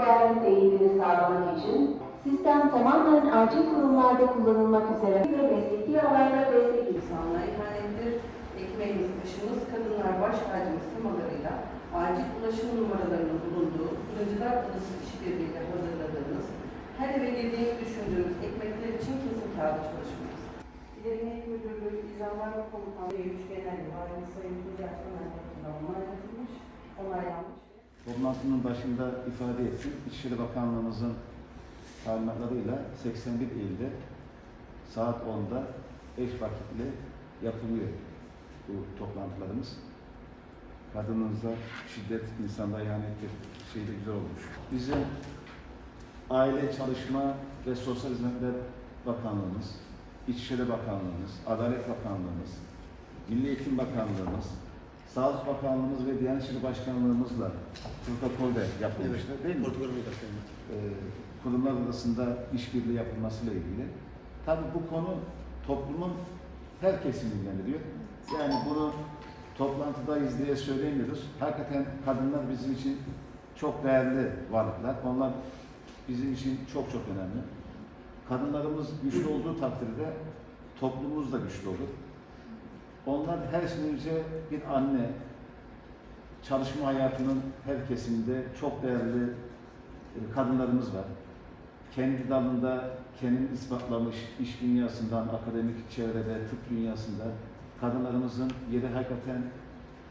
güvenlik eğitimini sağlamak için sistem tamamen acil kurumlarda kullanılmak üzere ve mesleki alanlara destek insanlığa emanettir. Ekmeğimiz, taşımız, kadınlar baş tacımız temalarıyla acil ulaşım numaralarının bulunduğu Fırıncılar Odası işbirliğiyle hazırladığımız her eve girdiğini düşündüğümüz ekmekler için kesin kağıdı çalışmamız. İleri Emniyet Müdürlüğü, İcralar ve Komutanlığı Üç Genel Valimiz Sayın Tuncay Soner tarafından onaylanmış. Toplantının başında ifade ettim. İçişleri Bakanlığımızın talimatlarıyla 81 ilde saat 10'da eş vakitle yapılıyor bu toplantılarımız. Kadınınıza şiddet, insanda ihanettir şey de güzel olmuş. Bizim Aile Çalışma ve Sosyal Hizmetler Bakanlığımız, İçişleri Bakanlığımız, Adalet Bakanlığımız, Milli Eğitim Bakanlığımız, Sağlık Bakanlığımız ve Diyanet İşleri Başkanlığımızla protokol de yapılmıştır değil mi? Ee, kurumlar arasında işbirliği yapılmasıyla ilgili. Tabii bu konu toplumun her kesimini ilgilendiriyor. Yani bunu toplantıdayız diye söylemiyoruz. Hakikaten kadınlar bizim için çok değerli varlıklar. Onlar bizim için çok çok önemli. Kadınlarımız güçlü olduğu takdirde toplumumuz da güçlü olur. Onlar her şeyden bir anne, çalışma hayatının her kesiminde çok değerli e, kadınlarımız var. Kendi dalında kendini ispatlamış iş dünyasından, akademik çevrede, tıp dünyasında kadınlarımızın yeri hakikaten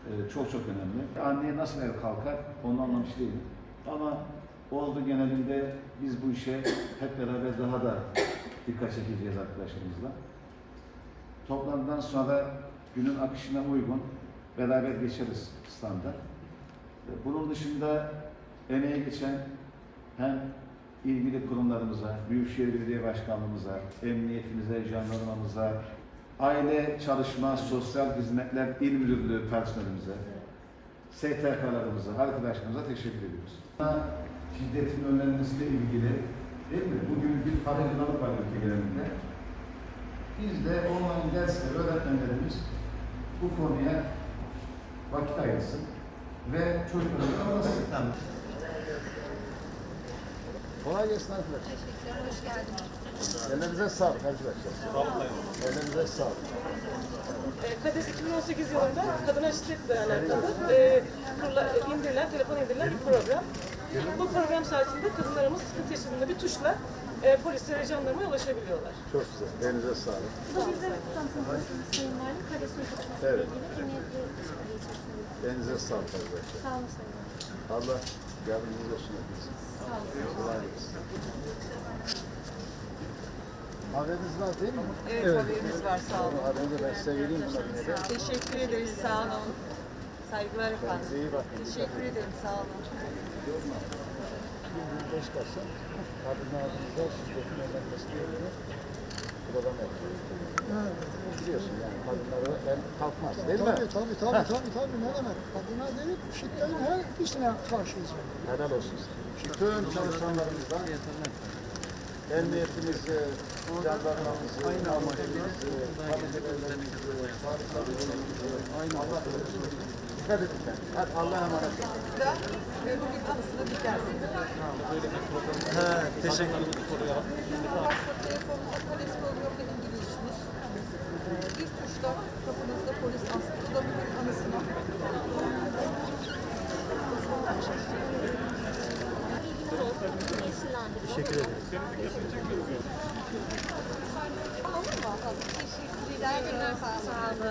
e, çok çok önemli. Anneye nasıl el kalkar onu anlamış değilim. Ama oldu genelinde biz bu işe hep beraber daha da dikkat çekeceğiz arkadaşlarımızla. Toplantıdan sonra günün akışına uygun beraber geçeriz standart. E, Bunun dışında emeğe geçen hem ilgili kurumlarımıza, Büyükşehir Belediye Başkanlığımıza, emniyetimize, jandarmamıza, aile, çalışma, sosyal hizmetler il müdürlüğü personelimize, STK'larımıza, arkadaşlarımıza teşekkür ediyoruz. Şiddetin önlenmesiyle ilgili değil mi? Bugün bir farkındalık var ülke genelinde. Biz de online dersler, öğretmenlerimiz bu konuya vakit ayırsın ve çocuklarımıza anlatsın. Kolay gelsin arkadaşlar. Teşekkürler, hoş geldiniz. Ellerinize sağlık arkadaşlar. Ellerinize sağlık. E, KADES 2018 yılında kadına şiddetle alakalı e, kurula- e, indirilen, telefon indirilen bir program. Bu program sayesinde kadınlarımız sıkıntı yaşadığında bir tuşla e, polislere, jandarmaya ulaşabiliyorlar. Çok güzel. Elinize sağlık. Bu da bize tanıtılmışsınız Sayın Valim. Evet. ilgili emniyetli işbirliği içerisinde. Elinize sağlık arkadaşlar. Sağ olun Sayın Valim. Allah yardımcınız olsun hepinize. Sağ olun. Kolay gelsin. Haberiniz var değil mi? Evet, haberimiz var sağ olun. Haberinizi ben size vereyim. Teşekkür ederiz sağ olun. Saygılar Kendinize efendim. iyi bakın. Teşekkür ederim sağ olun. 25 Kasım kadınlarımıza şiddetin önlenmesiyle ilgili program yapıyoruz. Biliyorsun yani kadınlara el kalkmaz değil mi? Tabii tabii tabii tabii tabii ne demek? Kadına değil, şiddetin her işine karşıyız. Helal olsun. Bütün çalışanlarımızdan emniyetimizi, jandarmamızı, amirimizi, kalidelerimizi, aynı Allah korusun. Dikkat edin. Hadi Allah'a emanet olun. Ve bugün anısını dikersiniz. Teşekkür ederim. WhatsApp polis Bir tuşla kapınızda polis aslında. Bu da bugün anısına. Teşekkür ederim. Mu? Teşekkürler. Sağ olun.